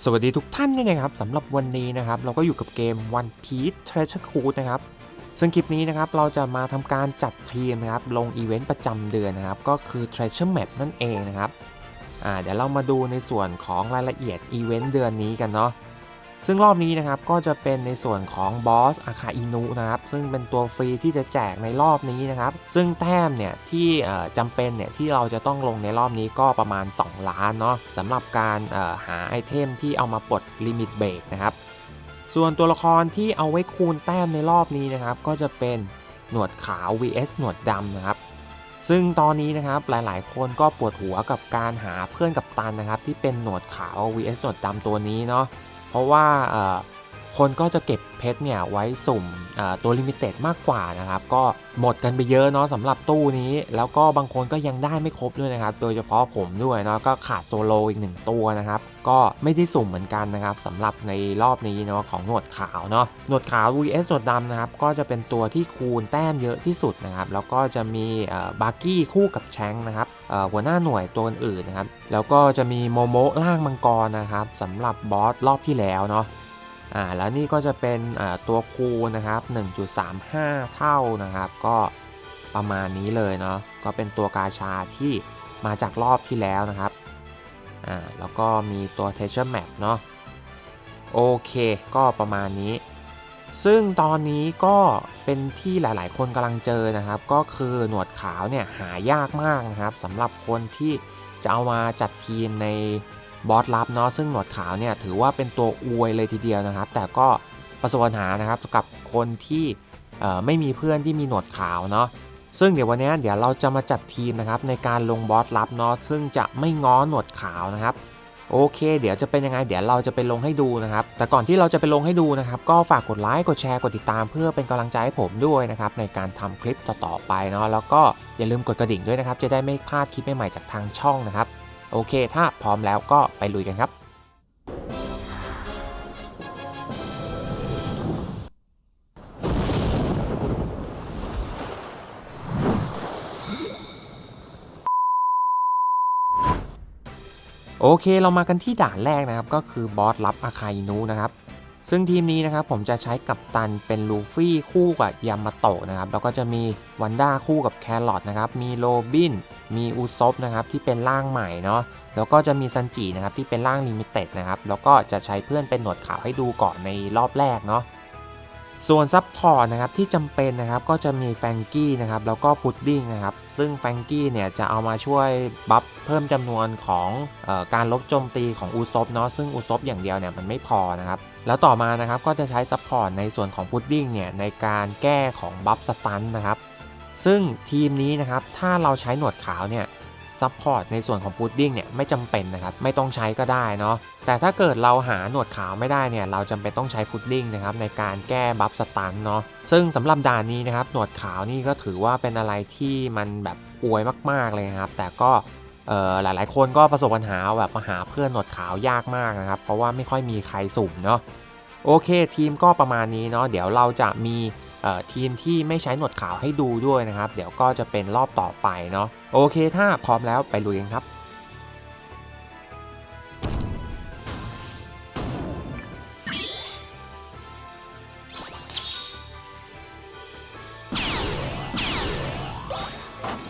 สวัสดีทุกท่านด้วยนะครับสำหรับวันนี้นะครับ เราก็อยู่กับเกม One Piece Treasure Cruise นะครับ ซึ่งคลิปนี้นะครับเราจะมาทำการจัดทีมนะครับ ลงอีเวนต์ประจำเดือนนะครับ ก็คือ Treasure Map นั่นเองนะครับ อ่าเดี๋ยวเรามาดูในส่วนของรายละเอียดอีเวนต์เดือนนี้กันเนาะ ซึ่งรอบนี้นะครับก็จะเป็นในส่วนของบอสอาคาอินุนะครับซึ่งเป็นตัวฟรีที่จะแจกในรอบนี้นะครับซึ่งแต้มเนี่ยที่จำเป็นเนี่ยที่เราจะต้องลงในรอบนี้ก็ประมาณ 2 ล้านเนาะสำหรับการหาไอเทมที่เอามาปลดลิมิตเบรกนะครับส่วนตัวละครที่เอาไว้คูณแต้มในรอบนี้นะครับก็จะเป็นหนวดขาว vs หนวดดำนะครับซึ่งตอนนี้นะครับหลายๆ คนก็ปวดหัวกับการหาเพื่อนกับตันนะครับที่เป็นหนวดขาว vs หนวดดำตัวนี้เนาะ เพราะว่า คนก็จะเก็บเพชรเนี่ยไว้สุ่มตัวลิมิเต็ดมากกว่านะครับ ก็หมดกันไปเยอะเนาะสำหรับตู้นี้ แล้วก็บางคนก็ยังได้ไม่ครบด้วยนะครับ โดยเฉพาะผมด้วยเนาะก็ขาดโซโลอีกหนึ่งตัวนะครับ ก็ไม่ได้สุ่มเหมือนกันนะครับสำหรับในรอบนี้เนาะของหนวดขาวเนาะหนวดขาว vs หนวดดำนะครับก็จะเป็นตัวที่คูณแต้มเยอะที่สุดนะครับ แล้วก็จะมีบาร์กี้คู่กับแชงนะครับหัวหน้าหน่วยตัวอื่นนะครับ แล้วก็จะมีโมโมล่างมังกรนะครับสำหรับบอสรอบที่แล้วเนาะ อ่าแล้วนี่ก็จะเป็นอ่าตัวคูณนะครับ 1.35 เท่านะครับ ก็ประมาณนี้เลยเนาะก็เป็นตัวกาชาที่มาจากรอบที่แล้วนะครับอ่าแล้วก็มีตัว Treasure Map เนาะโอเคก็ประมาณนี้ ซึ่งตอนนี้ก็เป็นที่หลาย ๆ คนกำลังเจอนะครับ ก็คือหนวดขาวเนี่ยหายากมากนะครับสำหรับคนที่จะเอามาจัดทีมใน บอสลับเนาะซึ่งหนวดขาวเนี่ยถือว่าเป็นตัวอวยเลยทีเดียวนะครับ แต่ก็ประสบปัญหานะครับกับคนที่ไม่มีเพื่อนที่มีหนวดขาวเนาะซึ่งเดี๋ยววันนี้เดี๋ยวเราจะมาจัดทีมนะครับในการลงบอสลับเนาะซึ่งจะไม่ง้อหนวดขาวนะครับโอเค เดี๋ยวจะเป็นยังไง เดี๋ยวเราจะไปลงให้ดูนะครับ แต่ก่อนที่เราจะไปลงให้ดูนะครับ ก็ฝากกดไลค์กดแชร์กดติดตามเพื่อเป็นกำลังใจให้ผมด้วยนะครับในการทำคลิปต่อๆไปเนาะแล้วก็อย่าลืมกดกระดิ่งด้วยนะครับ จะได้ไม่พลาดคลิปใหม่ๆจากทางช่องนะครับ โอเค ถ้าพร้อมแล้วก็ไปลุยกันครับโอเค เรามากันที่ด่านแรกนะครับ ก็คือบอสลับอาคาอินุนะครับ ซึ่งทีมนี้นะครับผมจะใช้กัปตันเป็นลูฟี่คู่กับยามาโตะนะครับแล้วก็จะมีวันด้าคู่กับแครอทนะครับมีโรบิน มีอุซบนะครับที่เป็นร่างใหม่เนาะแล้วก็จะมีซันจินะครับที่เป็นร่างลิมิเต็ดนะครับแล้วก็จะใช้เพื่อนเป็นหนวดขาวให้ดูก่อนในรอบแรกเนาะ ส่วนซับพอร์ตนะครับที่จำเป็นนะครับก็จะมีแฟงกี้นะครับแล้วก็พุดดิ้งนะครับซึ่งแฟงกี้เนี่ยจะเอามาช่วยบัฟเพิ่มจำนวนของออการลบโจมตีของอูซบเนาะซึ่งอูซบอย่างเดียวเนี่ยมันไม่พอนะครับแล้วต่อมานะครับก็จะใช้ซัพพอร์ตในส่วนของพุดดิ้งเนี่ยในการแก้ของบัฟสตันนะครับซึ่งทีมนี้นะครับถ้าเราใช้หนวดขาวเนี่ย ซัพพอร์ตในส่วนของพุดดิ้งเนี่ยไม่จำเป็นนะครับไม่ต้องใช้ก็ได้เนาะแต่ถ้าเกิดเราหาหนวดขาวไม่ได้เนี่ยเราจำเป็นต้องใช้พุดดิ้งนะครับในการแก้บัฟสตันเนาะซึ่งสำหรับด่านนี้นะครับหนวดขาวนี่ก็ถือว่าเป็นอะไรที่มันแบบอวยมากๆเลยนะครับ แต่ก็เอ่อหลายๆคนก็ประสบปัญหาแบบมาหาเพื่อนหนวดขาวยากมากนะครับ เพราะว่าไม่ค่อยมีใครสุ่มเนาะโอเคทีมก็ประมาณนี้เนาะเดี๋ยวเราจะมี ทีมที่ไม่ใช้หนวดขาวให้ดูด้วยนะครับ เดี๋ยวก็จะเป็นรอบต่อไปเนาะโอเคถ้าพร้อมแล้วไปลุยกันครับ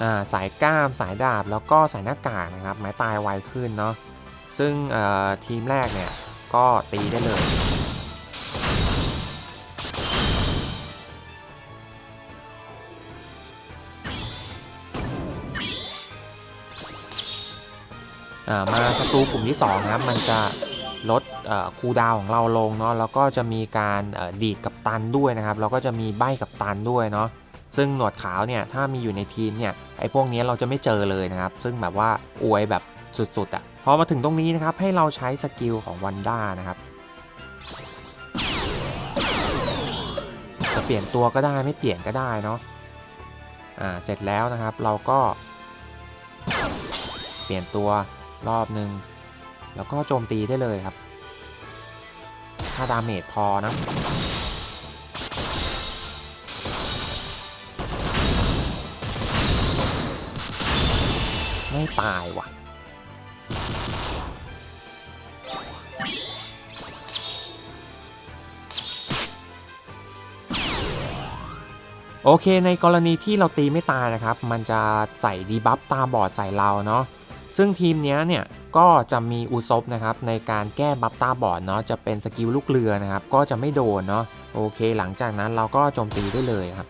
าสายกล้ามสายดาบแล้วก็สายหน้ากากนะครับไม้ตายไวขึ้นเนาะซึ่งทีมแรกเนี่ยก็ตีได้เลย มาศัตรูกลุ่มที่2นะครับมันจะลดคูดาวของเราลงเนาะแล้วก็จะมีการดีดกับตันด้วยนะครับแล้วก็จะมีใบกับตันด้วยเนาะซึ่งหนวดขาวเนี่ยถ้ามีอยู่ในทีมเนี่ยไอ้พวกนี้เราจะไม่เจอเลยนะครับ ซึ่งแบบว่าอวยแบบสุดๆอะ่ะพอมาถึงตรงนี้นะครับให้เราใช้สกิลของวันด้านะครับจะเปลี่ยนตัวก็ได้ไม่เปลี่ยนก็ได้เนาะอ่าเสร็จแล้วนะครับเราก็เปลี่ยนตัว รอบหนึ่งแล้วก็โจมตีได้เลยครับ ถ้าดาเมจพอนะ ไม่ตายว่ะ โอเคในกรณีที่เราตีไม่ตายนะครับ มันจะใส่ดีบัฟตามบอดใส่เราเนาะ ซึ่งทีมเนี้ยเนี่ยก็จะมีอุซบนะครับในการแก้บัฟตาบอดเนาะจะเป็นสกิลลูกเรือนะครับก็จะไม่โดนเนาะโอเค หลังจากนั้นเราก็โจมตีได้เลยครับ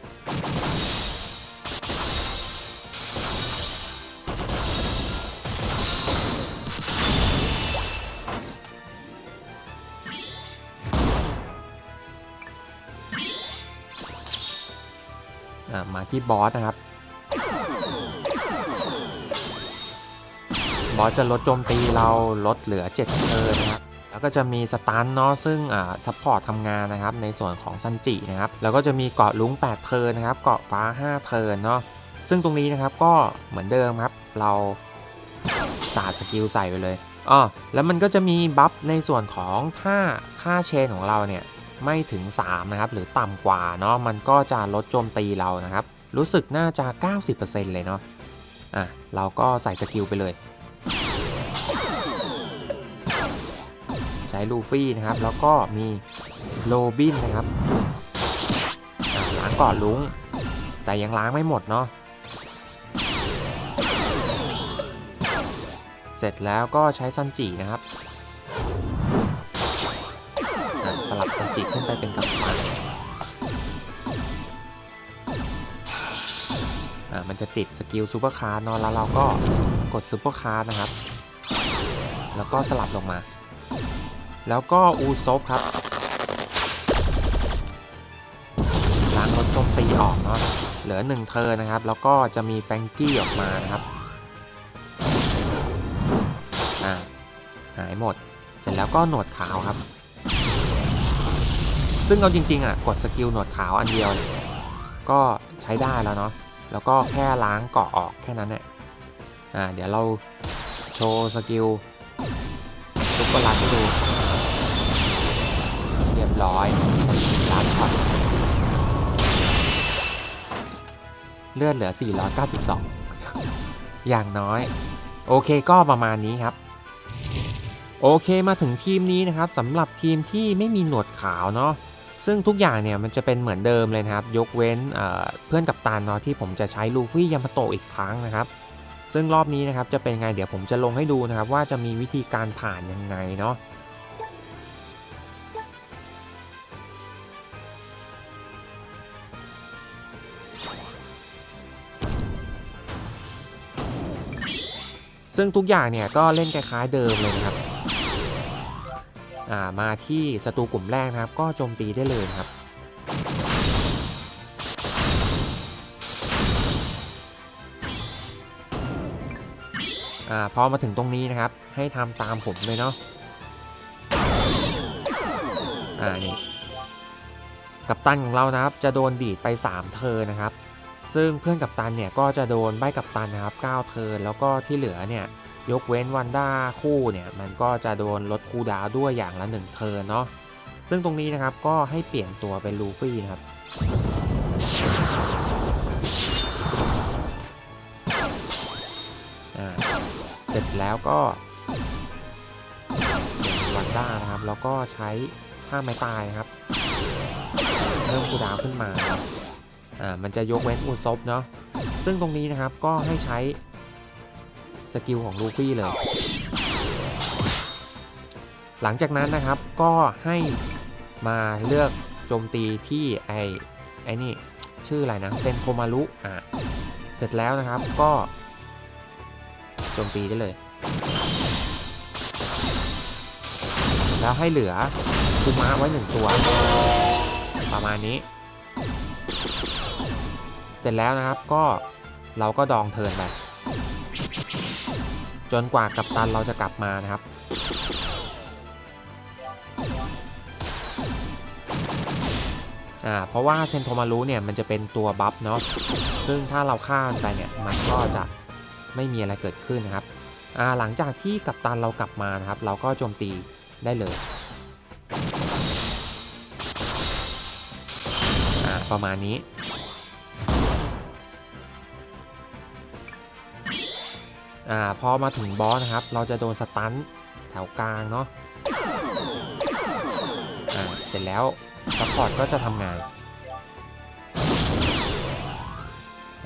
มาที่บอสนะครับ อสจะลดโจมตีเราลดเหลือ7เทิร์นนะครับแล้วก็จะมีสตันเนาะซึ่งอ่าซัพพอร์ตทำงานนะครับในส่วนของซันจินะครับแล้วก็จะมีเกาะลุง 8 เทิร์นนะครับเกาะฟ้า 5 เทิร์นเนาะซึ่งตรงนี้นะครับก็เหมือนเดิมครับเราสาดสกิลใส่ไปเลยอ๋อแล้วมันก็จะมีบัฟในส่วนของถ้าค่าเชนของเราเนี่ยไม่ถึง 3 นะครับ หรือต่ำกว่าเนาะมันก็จะลดโจมตีเรานะครับ รู้สึกน่าจะ 90%เลยเนาะอะเราก็ใส่สกิลไปเลย ใช้ลูฟี่นะครับ แล้วก็มีโรบินนะครับล้างก่อนลุง แต่ยังล้างไม่หมดเนาะเสร็จแล้วก็ใช้ซันจินะครับสลับซันจิขึ้นไปเป็นกัปตันมันจะติดสกิลซูเปอร์คาร์นอะแล้วเราก็กดซูเปอร์คาร์นะครับ แล้วก็สลับลงมา แล้วก็อูซบครับล้างรถโจมตีออกเนาะเหลือ1เทอนะครับ แล้วก็จะมีแฟงกี้ออกมานะครับอ่าหายหมด เสร็จแล้วก็หนวดขาวครับ ซึ่งเอาจริงๆอะกดสกิลหนวดขาวอันเดียว ก็ใช้ได้แล้วเนาะแล้วก็แค่ล้างเกาะออกแค่นั้นเนี่ยอ่าเดี๋ยวเราโชว์สกิลซุปเปอร์ลันให้ดู บร้อยล้านช็อตเลือดเหลือ 492 อย่างน้อย โอเคก็ประมาณนี้ครับ โอเคมาถึงทีมนี้นะครับสำหรับทีมที่ไม่มีหนวดขาวเนาะซึ่งทุกอย่างเนี่ยมันจะเป็นเหมือนเดิมเลยนะครับ ยกเว้นเเพื่อนกับตานเนาะที่ผมจะใช้ลูฟี่ยามาโตอีกครั้งนะครับ ซึ่งรอบนี้นะครับจะเป็นไงเดี๋ยวผมจะลงให้ดูนะครับ ว่าจะมีวิธีการผ่านยังไงเนาะ ซึ่งทุกอย่างเนี่ยก็เล่นคล้ายๆเดิมเลยนะครับอ่ามาที่ศัตรูกลุ่มแรกนะครับ ก็โจมตีได้เลยครับอ่าพอมาถึงตรงนี้นะครับ ให้ทำตามผมเลยเนาะอ่านี่กัปตันของเรานะครับ จะโดนดีดไป 3เทอร์นะครับ ซึ่งเพื่อนกัปตันเนี่ยก็จะโดนใบกัปตันนะครับ9เทิร์นแล้วก็ที่เหลือเนี่ยยกเว้นวันด้าคู่เนี่ยมันก็จะโดนลดคูดาวด้วยอย่างละ1เทิร์นเนาะซึ่งตรงนี้นะครับก็ให้เปลี่ยนตัวเป็นลูฟี่นะครับ เสร็จแล้วก็วันด้านะครับ แล้วก็ใช้ท่าไม้ตายนะครับ เพิ่มคูดาวขึ้นมา อ่ามันจะยกเว้นอุซบเนาะซึ่งตรงนี้นะครับก็ให้ใช้สกิลของลูฟี่เลย หลังจากนั้นนะครับก็ให้มาเลือกโจมตีที่ไอไอนี่ชื่ออะไรนะเซนโทมารุอะเสร็จแล้วนะครับก็โจมตีได้เลย แล้วให้เหลือคุมะไว้หนึ่งตัว ประมาณนี้ เสร็จแล้วนะครับก็เราก็ดองเทินไป จนกว่ากัปตันเราจะกลับมานะครับ อ่าเพราะว่าเซนโทมารุเนี่ยมันจะเป็นตัวบัฟเนาะซึ่งถ้าเราฆ่ามันไปเนี่ยมันก็จะไม่มีอะไรเกิดขึ้นนะครับอ่าหลังจากที่กัปตันเรากลับมานะครับ เราก็โจมตีได้เลยอ่าประมาณนี้ อ่าพอมาถึงบอสนะครับ เราจะโดนสตันแถวกลางเนาะอ่าเสร็จแล้วซัพพอร์ตก็จะทำงาน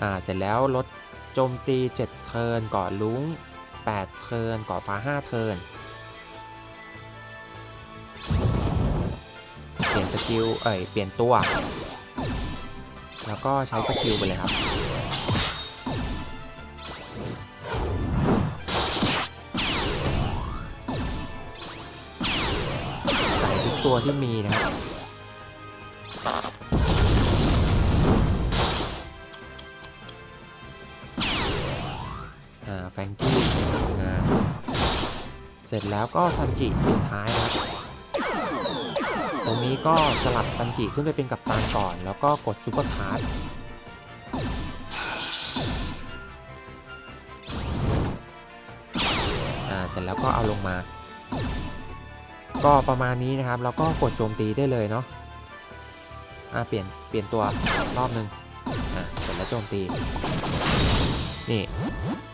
อ่าเสร็จแล้วลดโจมตี 7 เทิร์นก่อลุง8 เทิร์นก่อฟ้า 5 เทิร์นเปลี่ยนสกิลเอ้ยเปลี่ยนตัว แล้วก็ใช้สกิลไปเลยครับ ตัวที่มีนะครับแฟงกี้ทำงานเสร็จแล้วก็ซันจิปิดท้ายนะครับ ตรงนี้ก็สลับซันจิขึ้นไปเป็นกัปตันก่อน แล้วก็กดซูเปอร์คาร์ดเสร็จแล้วก็เอาลงมา ก็ประมาณนี้นะครับแล้วก็กดโจมตีได้เลยเนาะอ่าเปลี่ยนเปลี่ยนตัวรอบหนึ่งอ่าเสร็จแล้วโจมตีนี่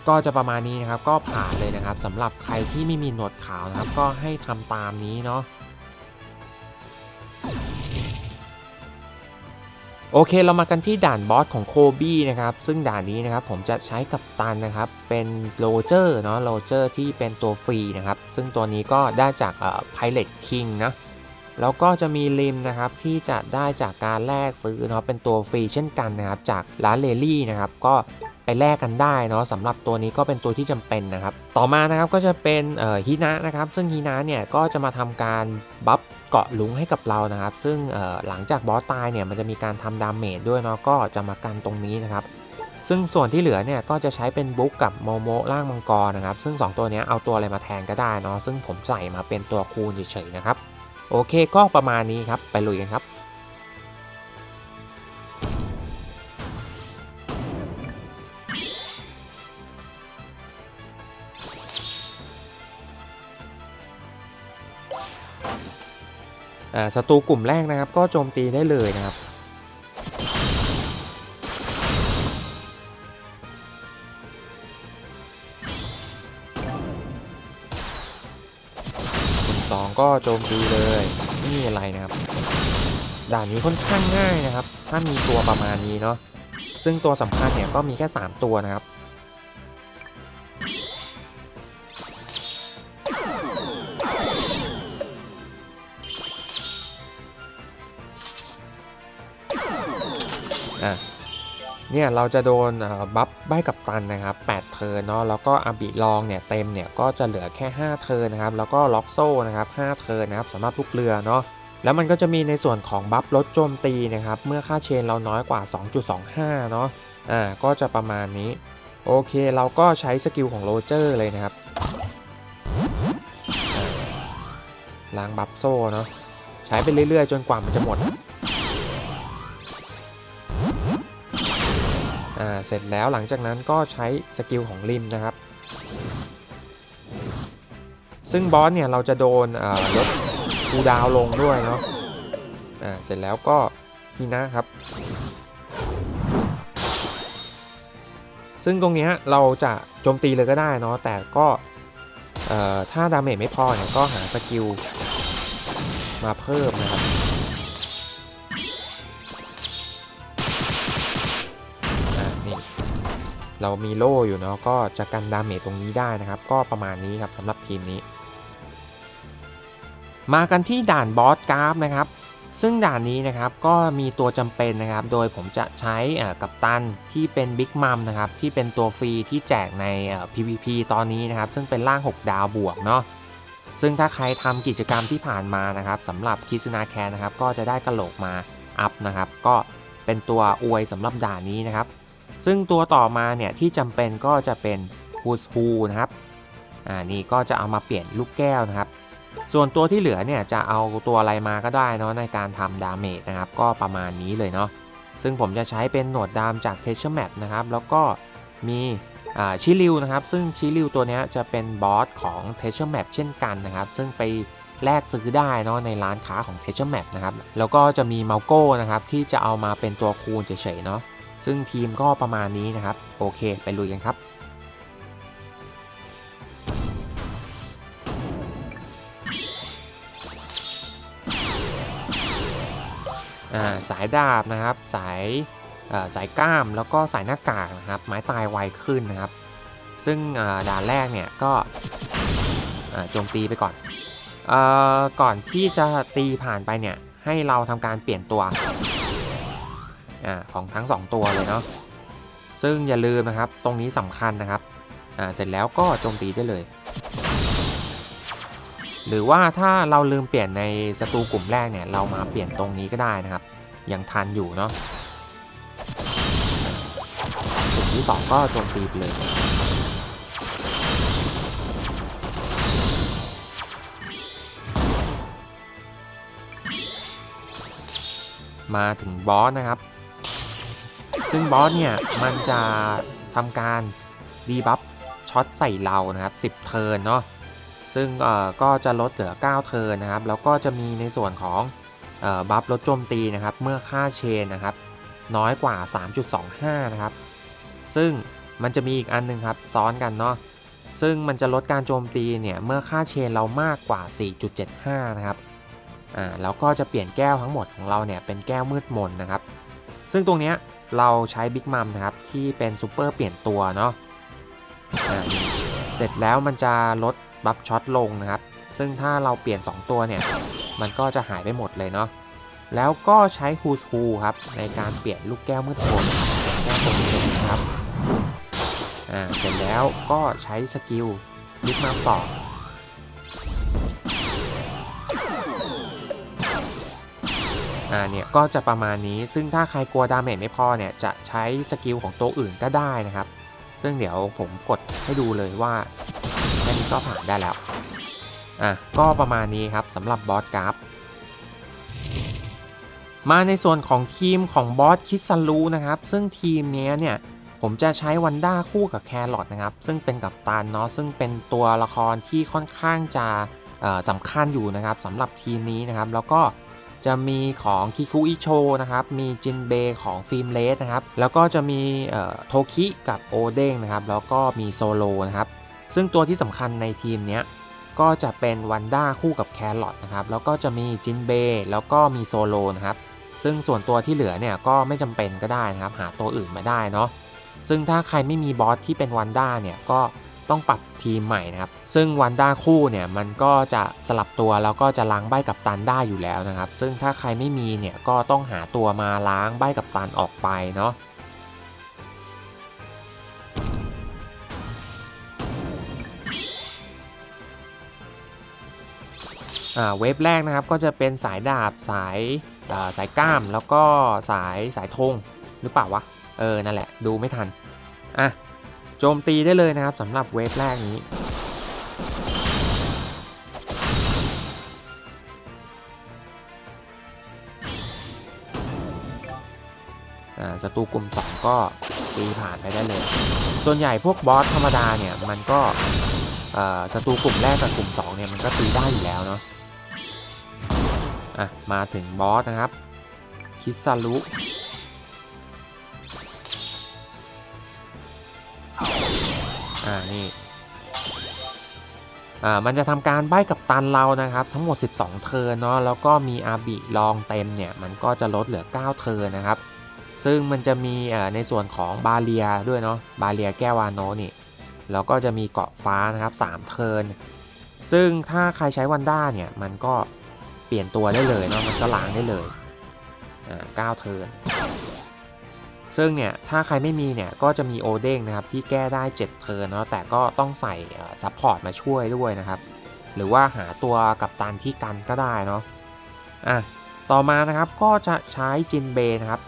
ก็จะประมาณนี้นะครับก็ผ่านเลยนะครับสำหรับใครที่ไม่มีหนวดขาวนะครับ ก็ให้ทำตามนี้เนาะ โอเคเรามากันที่ด่านบอสของโคบี้นะครับซึ่งด่านนี้นะครับผมจะใช้กับตันนะครับเป็นโรเจอร์เนาะโรเจอร์ที่เป็นตัวฟรีนะครับซึ่งตัวนี้ก็ได้จากเอ่อ Pilot King นะแล้วก็จะมีริมนะครับที่จะได้จากการแลกซื้อเนาะเป็นตัวฟรีเช่นกันนะครับจากร้านเลลี่นะครับก็ ไปแลกกันได้เนาะสำหรับตัวนี้ก็เป็นตัวที่จำเป็นนะครับ ต่อมานะครับก็จะเป็นฮินะนะครับ ซึ่งฮินะเนี่ยก็จะมาทำการบัฟเกาะลุงให้กับเรานะครับ ซึ่งหลังจากบอสตายเนี่ยมันจะมีการทำดาเมจด้วยเนาะก็จะมากันตรงนี้นะครับซึ่งส่วนที่เหลือเนี่ยก็จะใช้เป็นบุ๊กกับโมโมร่างมังกรนะครับ ซึ่ง 2 ตัวนี้เอาตัวอะไรมาแทนก็ได้เนาะซึ่งผมใส่มาเป็นตัวคูณเฉยๆนะครับ โอเคก็ประมาณนี้ครับ ไปลุยกันครับ ศัตรูกลุ่มแรกนะครับ ก็โจมตีได้เลยนะครับคนสองก็โจมตีเลยไม่มีอะไรนะครับ ด่านนี้ค่อนข้างง่ายนะครับ ถ้ามีตัวประมาณนี้เนาะ ซึ่งตัวสำคัญเนี่ยก็มีแค่ 3 ตัวนะครับ เนี่ยเราจะโดนบัฟใบกับตันนะครับ8เทิร์นเนาะแล้วก็อาบิลองเนี่ยเต็มเนี่ยก็จะเหลือแค่ 5 เทิร์นนะครับแล้วก็ล็อกโซ่นะครับ5เทิร์นนะครับสำหรับลูกเรือเนาะแล้วมันก็จะมีในส่วนของบัฟลดโจมตีนะครับเมื่อค่าเชนเราน้อยกว่า 2.25 เนาะอ่าก็จะประมาณนี้ โอเคเราก็ใช้สกิลของโรเจอร์เลยนะครับล้างบัฟโซ่เนาะใช้ไปเรื่อยๆ จนกว่ามันจะหมด อ่าเสร็จแล้วหลังจากนั้นก็ใช้สกิลของริมนะครับ ซึ่งบอสเนี่ยเราจะโดนอ่าลดคูดาวลงด้วยเนาะอ่าเสร็จแล้วก็ฮีนะครับ ซึ่งตรงเนี้ยเราจะโจมตีเลยก็ได้เนาะแต่ก็ถ้าดาเมจไม่พอเนี่ยก็หาสกิลมาเพิ่มนะครับ เรามีโล่อยู่เนาะก็จะกันดาเมจตรงนี้ได้นะครับ ก็ประมาณนี้ครับสำหรับทีมนี้ มากันที่ด่านบอสกราฟนะครับ ซึ่งด่านนี้นะครับก็มีตัวจำเป็นนะครับ โดยผมจะใช้กัปตันที่เป็นบิ๊กมัมนะครับที่เป็นตัวฟรีที่แจกใน PVP ตอนนี้นะครับ ซึ่งเป็นร่าง 6 ดาวบวกเนาะซึ่งถ้าใครทำกิจกรรมที่ผ่านมานะครับสำหรับคิสนาแคนนะครับ ก็จะได้กระโหลกมาอัพนะครับ ก็เป็นตัวอวยสำหรับด่านนี้นะครับ ซึ่งตัวต่อมาเนี่ยที่จำเป็นก็จะเป็นฮูสฮูนะครับอ่านี่ก็จะเอามาเปลี่ยนลูกแก้วนะครับ ส่วนตัวที่เหลือเนี่ยจะเอาตัวอะไรมาก็ได้เนาะในการทำดาเมจนะครับ ก็ประมาณนี้เลยเนาะซึ่งผมจะใช้เป็นหนวดดามจากเทเชอร์แมปนะครับแล้วก็มีชิลิวนะครับ ซึ่งชิลิวตัวเนี้ยจะเป็นบอสของเทเชอร์แมปเช่นกันนะครับ ซึ่งไปแลกซื้อได้เนาะในร้านค้าของเทเชอร์แมปนะครับ แล้วก็จะมีเมาโก้นะครับ ที่จะเอามาเป็นตัวคูณเฉยๆเนาะ ซึ่งทีมก็ประมาณนี้นะครับ โอเค ไปลุยกันครับสายดาบนะครับ สายสายกล้ามแล้วก็สายหน้ากากนะครับ ไม้ตายไวขึ้นนะครับ ซึ่งด่านแรกเนี่ยก็โจมตีไปก่อนอก่อนที่จะตีผ่านไปเนี่ยให้เราทำการเปลี่ยนตัว อาของทั้ง 2 ตัวเลยเนาะซึ่งอย่าลืมนะครับตรงนี้สำคัญนะครับอ่าเสร็จแล้วก็โจมตีได้เลย หรือว่าถ้าเราลืมเปลี่ยนในศัตรูกลุ่มแรกเนี่ยเรามาเปลี่ยนตรงนี้ก็ได้นะครับ ยังทันอยู่เนาะกลุ่มที่ 2 ก็โจมตีไปเลยมาถึงบอสนะครับ ซึ่งบอสเนี่ย มันจะทำการดีบัฟช็อตใส่เรานะครับ 10 เทิร์นเนาะซึ่งเอ่อก็จะลดเหลือ 9 เทิร์นนะครับ แล้วก็จะมีในส่วนของเอ่อบัฟลดโจมตีนะครับ เมื่อค่าเชนนะครับ น้อยกว่า 3.25 นะครับ ซึ่งมันจะมีอีกอันหนึงครับ ซ้อนกันเนาะซึ่งมันจะลดการโจมตีเนี่ย เมื่อค่าเชนเรามากกว่า 4.75 นะครับอ่าแล้วก็จะเปลี่ยนแก้วทั้งหมดของเราเนี่ยเป็นแก้วมืดมนนะครับ ซึ่งตรงเนี้ย เราใช้บิ๊กมัมนะครับ ที่เป็นซูเปอร์เปลี่ยนตัวเนาะเสร็จแล้วมันจะลดบัฟช็อตลงนะครับ ซึ่งถ้าเราเปลี่ยน 2 ตัวเนี่ย มันก็จะหายไปหมดเลยเนาะแล้วก็ใช้ฮูสฮูครับ ในการเปลี่ยนลูกแก้วมืดมนเป็นแก้วสมเด็จนครับอ่าเสร็จแล้วก็ใช้สกิลบิ๊กมัมต่อ อ่าเนี่ยก็จะประมาณนี้ซึ่งถ้าใครกลัวดาเมจไม่พอเนี่ยจะใช้สกิลของตัวอื่นก็ได้นะครับ ซึ่งเดี๋ยวผมกดให้ดูเลยว่าแค่นี้ก็ผ่านได้แล้วอะก็ประมาณนี้ครับสำหรับบอสกราฟมาในส่วนของทีมของบอสคิซันรูนะครับ ซึ่งทีมนี้เนี่ยผมจะใช้วันด้าคู่กับแครอทนะครับ ซึ่งเป็นกับตันเนาะซึ่งเป็นตัวละครที่ค่อนข้างจะสำคัญอยู่นะครับสำหรับทีมนี้นะครับ แล้วก็ จะมีของคิคุอิโชนะครับมีจินเบของฟิล์มเลสนะครับแล้วก็จะมีโทคิกับโอเด้งนะครับแล้วก็มีโซโลนะครับซึ่งตัวที่สำคัญในทีมเนี้ยก็จะเป็นวันด้าคู่กับแครอทนะครับแล้วก็จะมีจินเบแล้วก็มีโซโลนะครับซึ่งส่วนตัวที่เหลือเนี่ยก็ไม่จำเป็นก็ได้นะครับหาตัวอื่นมาได้เนาะซึ่งถ้าใครไม่มีบอสที่เป็นวันด้าเนี่ยก็ ต้องปรับทีมใหม่นะครับ ซึ่งวันด้าคู่เนี่ยมันก็จะสลับตัวแล้วก็จะล้างใบกับตันได้อยู่แล้วนะครับ ซึ่งถ้าใครไม่มีเนี่ยก็ต้องหาตัวมาล้างใบกับตันออกไปเนาะอ่าเวฟแรกนะครับก็จะเป็นสายดาบสายาสายก้ามแล้วก็สายสายธงหรือเปล่าวะ เออ นั่นแหละดูไม่ทัน อะ โจมตีได้เลยนะครับสำหรับเวฟแรกนี้อ่าศัตรูกลุ่ม2ก็ตีผ่านไปได้เลย ส่วนใหญ่พวกบอสธรรมดาเนี่ยมันก็อ่อศัตรูกลุ่มแรกกับกลุ่ม2เนี่ยมันก็ตีได้อยู่แล้วเนาะอะมาถึงบอสนะครับ คิซารุ อ่านี่อ่ามันจะทำการใบ้กับตันเรานะครับ ทั้งหมด 12 เทิร์นเนาะแล้วก็มีอาบิลองเต็มเนี่ยมันก็จะลดเหลือ 9 เทิร์นนะครับ ซึ่งมันจะมีอ่าในส่วนของบาเลียด้วยเนาะบาเลียแก้ววานโนนี่แล้วก็จะมีเกาะฟ้านะครับ3เทิร์นซึ่งถ้าใครใช้วันด้าเนี่ยมันก็เปลี่ยนตัวได้เลยเนาะมันก็ล้างได้เลยอ่า9เทิร์น ซึ่งเนี่ยถ้าใครไม่มีเนี่ยก็จะมีโอเด้งนะครับที่แก้ได้ 7 เทิร์นเนาะแต่ก็ต้องใส่ซัพพอร์ตมาช่วยด้วยนะครับ หรือว่าหาตัวกับตันที่กันก็ได้เนาะอะต่อมานะครับก็จะใช้จินเบนะครับ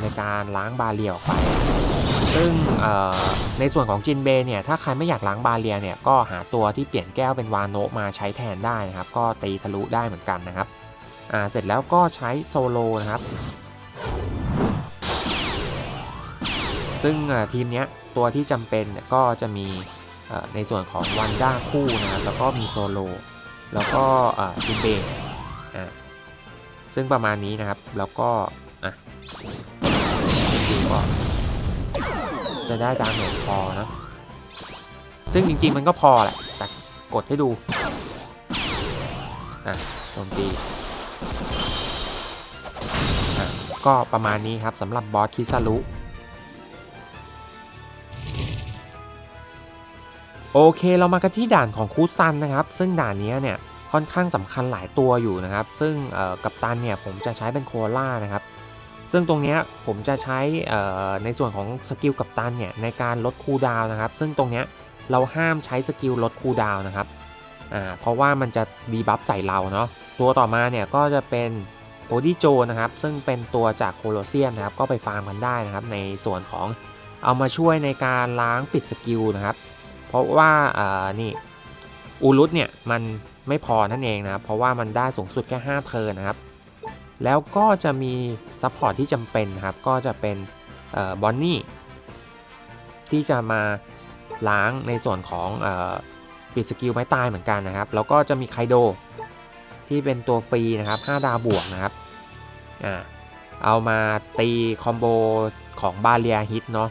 ในการล้างบาเรียออกไปซึ่งในส่วนของจินเบเนี่ยถ้าใครไม่อยากล้างบาเรียเนี่ยก็หาตัวที่เปลี่ยนแก้วเป็นวานโนมาใช้แทนได้นะครับ ก็ตีทะลุได้เหมือนกันนะครับอ่าเสร็จแล้วก็ใช้โซโลนะครับ ซึ่งทีมนี้ตัวที่จำเป็นก็จะมีในส่วนของวันด้าคู่นะครับแล้วก็มีโซโล แล้วก็จินเบอ่าซึ่งประมาณนี้นะครับ แล้วก็อะดูก็จะได้ดาเมจพอนะ ซึ่งจริงๆมันก็พอแหละ แต่กดให้ดู อะโจมตีอะก็ประมาณนี้ครับสำหรับบอสคิซารุ โอเคเรามากันที่ด่านของคูซันนะครับ ซึ่งด่านนี้เนี่ยค่อนข้างสำคัญหลายตัวอยู่นะครับ ซึ่งกัปตันเนี่ยผมจะใช้เป็นโคล่านะครับ ซึ่งตรงนี้ผมจะใช้ในส่วนของสกิลกัปตันเนี่ยในการลดคูลดาวนะครับ ซึ่งตรงนี้เราห้ามใช้สกิลลดคูลดาวนะครับเพราะว่ามันจะดีบัฟใส่เราเนาะตัวต่อมาเนี่ยก็จะเป็นโอดิโจนะครับ ซึ่งเป็นตัวจากโคโลเซียมนะครับ ก็ไปฟาร์มกันได้นะครับ ในส่วนของเอามาช่วยในการล้างปิดสกิลนะครับ เพราะว่าอ่านี่อูรุตเนี่ยมันไม่พอนั่นเองนะเพราะว่ามันได้สูงสุดแค่5เทิร์นะครับ แล้วก็จะมีซัพพอร์ตที่จำเป็นนะครับ ก็จะเป็นบอนนี่ที่จะมาล้างในส่วนของออปิดสกิลไม้ตายเหมือนกันนะครับ แล้วก็จะมีไคโดที่เป็นตัวฟรีนะครับ 5 ดาวบวกนะครับอ่าเอามาตีคอมโบของบาเลียฮิตเนาะ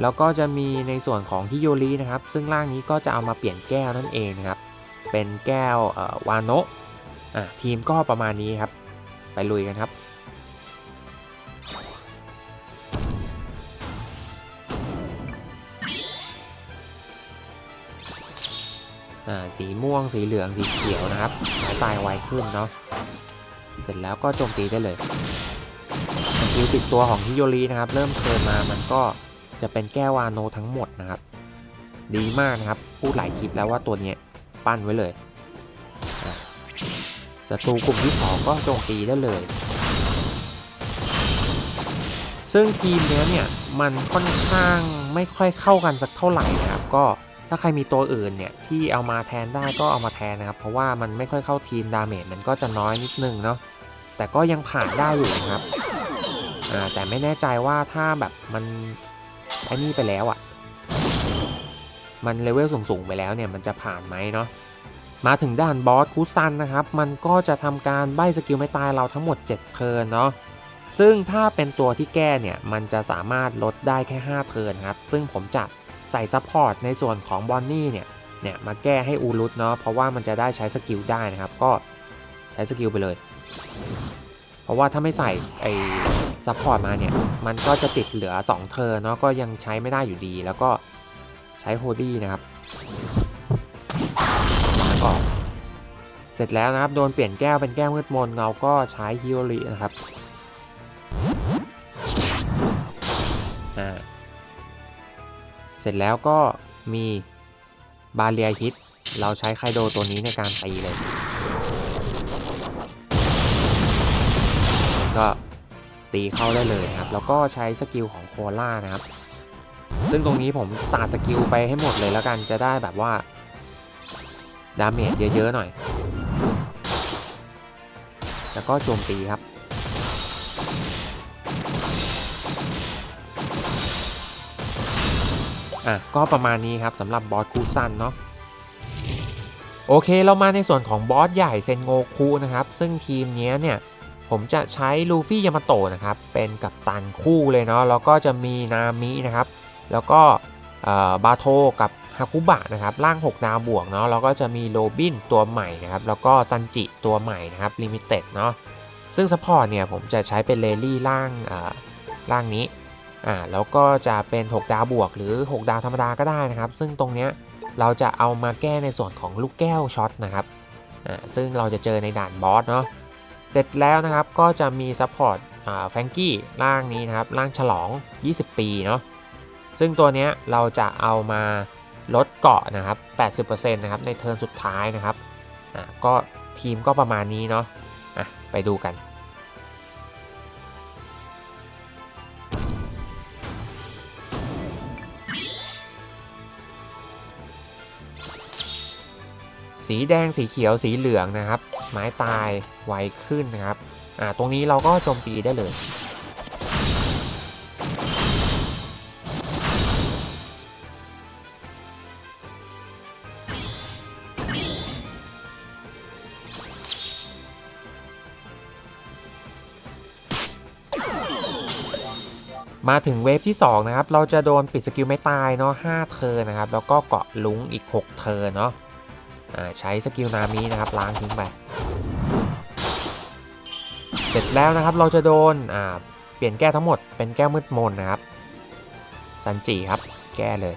แล้วก็จะมีในส่วนของฮิโยรินะครับ ซึ่งร่างนี้ก็จะเอามาเปลี่ยนแก้วนั่นเองนะครับ เป็นแก้ววานโนะอะทีมก็ประมาณนี้ครับ ไปลุยกันครับอ่าสีม่วงสีเหลืองสีเขียวนะครับหายตายไวขึ้นเนาะเสร็จแล้วก็โจมตีได้เลยสกิลติดตัวของฮิโยรินะครับ เริ่มเทินมามันก็ จะเป็นแก้ววาโนทั้งหมดนะครับ ดีมากนะครับ พูดหลายคลิปแล้วว่าตัวนี้ปั้นไว้เลยศัตรูกลุ่มที่ 2 ก็โจมตีได้เลย ซึ่งทีมเนี้ยเนี่ยมันค่อนข้างไม่ค่อยเข้ากันสักเท่าไหร่นะครับ ก็ถ้าใครมีตัวอื่นเนี่ยที่เอามาแทนได้ก็เอามาแทนนะครับ เพราะว่ามันไม่ค่อยเข้าทีมดาเมจมันก็จะน้อยนิดนึงเนาะแต่ก็ยังผ่านได้อยู่นะครับแต่ไม่แน่ใจว่าถ้าแบบมัน ไอ้นี่ไปแล้วอะ่ะ มันเลเวลสูงๆไปแล้วเนี่ยมันจะผ่านไหมเนาะมาถึงด่านบอสคูซันนะครับ มันก็จะทำการใบสกิลไม่ตายเราทั้งหมด 7 เทิร์นเนาะซึ่งถ้าเป็นตัวที่แก้เนี่ย มันจะสามารถลดได้แค่ 5 เทิร์นครับ ซึ่งผมจะใส่ซัพพอร์ตในส่วนของบอนนี่เนี่ยเนี่ยมาแก้ให้อูรุตเนาะเพราะว่ามันจะได้ใช้สกิลได้นะครับ ก็ใช้สกิลไปเลย เพราะว่าถ้าไม่ใส่ไอ้ซัพพอร์ตมาเนี่ย มันก็จะติดเหลือ 2เทิร์เนาะก็ยังใช้ไม่ได้อยู่ดี แล้วก็ใช้โฮดี้นะครับแล้วก็เสร็จแล้วนะครับ โดนเปลี่ยนแก้วเป็นแก้วมืดมนเราก็ใช้ฮิโอรินะครับอ่าเสร็จแล้วก็มีบาเลียฮิต เราใช้ไคโดตัวนี้ในการตีเลย ก็ตีเข้าได้เลยครับ แล้วก็ใช้สกิลของโคล่านะครับ ซึ่งตรงนี้ผมสาดสกิลไปให้หมดเลยแล้วกันจะได้แบบว่าดาเมจเยอะๆหน่อย แล้วก็โจมตีครับ อะ ก็ประมาณนี้ครับสำหรับบอสคูซันเนาะโอเคเรามาในส่วนของบอสใหญ่เซนโงคุนะครับ ซึ่งทีมนี้เนี่ย ผมจะใช้ลูฟี่ยามาโตะนะครับ เป็นกัปตันคู่เลยเนาะ แล้วก็จะมีนามินะครับ แล้วก็บาโทกับฮาคุบะนะครับร่าง 6 ดาวบวกเนาะ แล้วก็จะมีโรบินตัวใหม่นะครับ แล้วก็ซันจิตัวใหม่นะครับลิมิเต็ดเนาะ ซึ่งซัพพอร์ตเนี่ยผมจะใช้เป็นเลลี่ร่างร่างนี้ อ่า แล้วก็จะเป็น 6 ดาวบวก หรือ 6 ดาวธรรมดาก็ได้นะครับ ซึ่งตรงเนี้ยเราจะเอามาแก้ในส่วนของลูกแก้วช็อตนะครับ อ่า ซึ่งเราจะเจอในด่านบอสเนาะ เสร็จแล้วนะครับก็จะมีซัพพอร์ตแฟงกี้ร่างนี้นะครับร่างฉลอง 20 ปีเนาะซึ่งตัวนี้เราจะเอามาลดเกาะนะครับ 80%นะครับในเทิร์นสุดท้ายนะครับอะก็ทีมก็ประมาณนี้เนาะอะไปดูกัน สีแดงสีเขียวสีเหลืองนะครับ ไม้ตายไวขึ้นนะครับอ่าตรงนี้เราก็โจมตีได้เลยมาถึงเวฟที่ 2 นะครับ เราจะโดนปิดสกิลไม่ตายเนาะ5เทิร์นะครับ แล้วก็เกาะลุงอีก 6 เทิร์เนาะ ใช้สกิลนามินะครับล้างทิ้งไป เสร็จแล้วนะครับเราจะโดนเปลี่ยนแก้วทั้งหมดเป็นแก้วมืดมนนะครับซันจิครับแก้เลย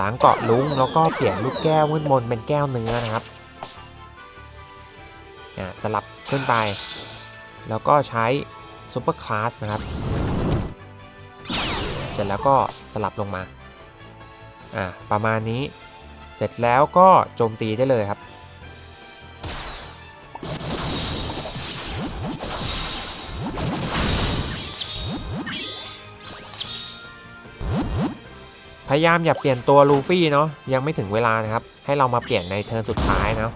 ล้างเกาะลุงแล้วก็เปลี่ยนลูกแก้วมืดมนเป็นแก้วเนื้อนะครับสลับขึ้นไป แล้วก็ใช้ซูเปอร์คลาสนะครับ เสร็จแล้วก็สลับลงมา อ่า ประมาณนี้ เสร็จแล้วก็โจมตีได้เลยครับ พยายามอย่าเปลี่ยนตัวลูฟี่เนาะยังไม่ถึงเวลานะครับ ให้เรามาเปลี่ยนในเทิร์นสุดท้ายนะ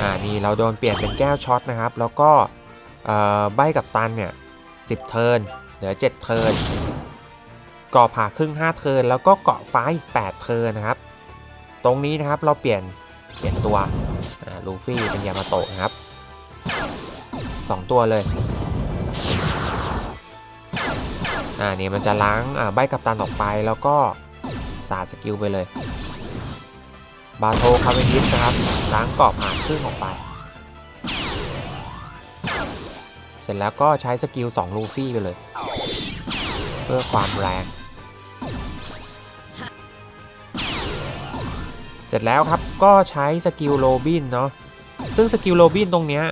อ่านี่เราโดนเปลี่ยนเป็นแก้วช็อตนะครับ แล้วก็ใบกับตันเนี่ย10 เทิร์น เหลือ 7 เทิร์นกาะผ่าครึ่ง 5 เทิร์นแล้วก็เกาะฟ้าอีก 8 เทิร์นนะครับ ตรงนี้นะครับเราเปลี่ยนเปลี่ยนตัวลูฟี่เป็นยามาโตะนะครับ 2 ตัวเลยอ่านี่มันจะล้างใบกับตันออกไปแล้วก็สาดสกิลไปเลย บาโทคาเวนดิสนะครับ ล้างกรอบผ่านครึ่งออกไป เสร็จแล้วก็ใช้สกิล2ลูฟี่ไปเลย เพื่อความแรง เสร็จแล้วครับก็ใช้สกิลโรบินเนาะซึ่งสกิลโรบินตรงเนี้ย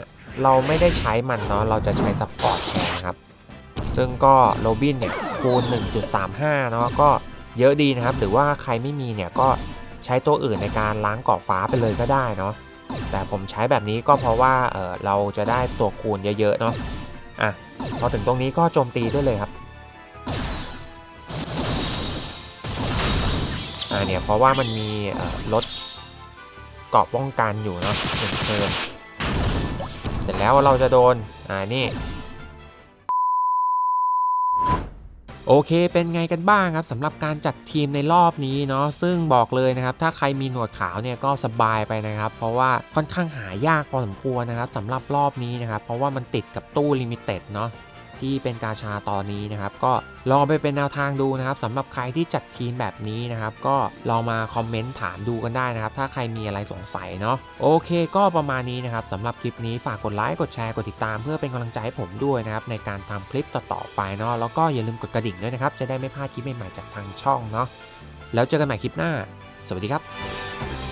เราไม่ได้ใช้มันเนาะเราจะใช้ซัพพอร์ตแทนครับ ซึ่งก็โรบินเนี่ยคูณ 1.35 เนาะก็เยอะดีนะครับ หรือว่าใครไม่มีเนี่ยก็ใช้ตัวอื่นในการล้างเกาะฟ้าไปเลยก็ได้เนาะแต่ผมใช้แบบนี้ก็เพราะว่าเออเราจะได้ตัวคูณเยอะๆเนาะอะพอถึงตรงนี้ก็โจมตีได้เลยครับาเนี่ย เพราะว่ามันมีเอ่อลดเกาะป้องกันอยู่เนาะหนึ่งเทิร์นเสร็จแล้วเราจะโดน อ่า นี่ โอเค เป็นไงกันบ้างครับสำหรับการจัดทีมในรอบนี้เนาะ ซึ่งบอกเลยนะครับ ถ้าใครมีหนวดขาวเนี่ยก็สบายไปนะครับ เพราะว่าค่อนข้างหายากพอสมควรนะครับสำหรับรอบนี้นะครับ เพราะว่ามันติดกับตู้ลิมิเต็ดเนาะ ที่เป็นกาชาตอนนี้นะครับ ก็ลองไปเป็นแนวทางดูนะครับสำหรับใครที่จัดทีมแบบนี้นะครับ ก็ลองมาคอมเมนต์ถามดูกันได้นะครับ ถ้าใครมีอะไรสงสัยเนาะโอเค ก็ประมาณนี้นะครับสำหรับคลิปนี้ฝากกดไลค์กดแชร์กดติดตาม เพื่อเป็นกำลังใจให้ผมด้วยนะครับในการทำคลิปต่อๆไปเนาะแล้วก็อย่าลืมกดกระดิ่งด้วยนะครับจะได้ไม่พลาดคลิปใหม่ๆจากทางช่องเนาะแล้วเจอกันใหม่คลิปหน้า สวัสดีครับ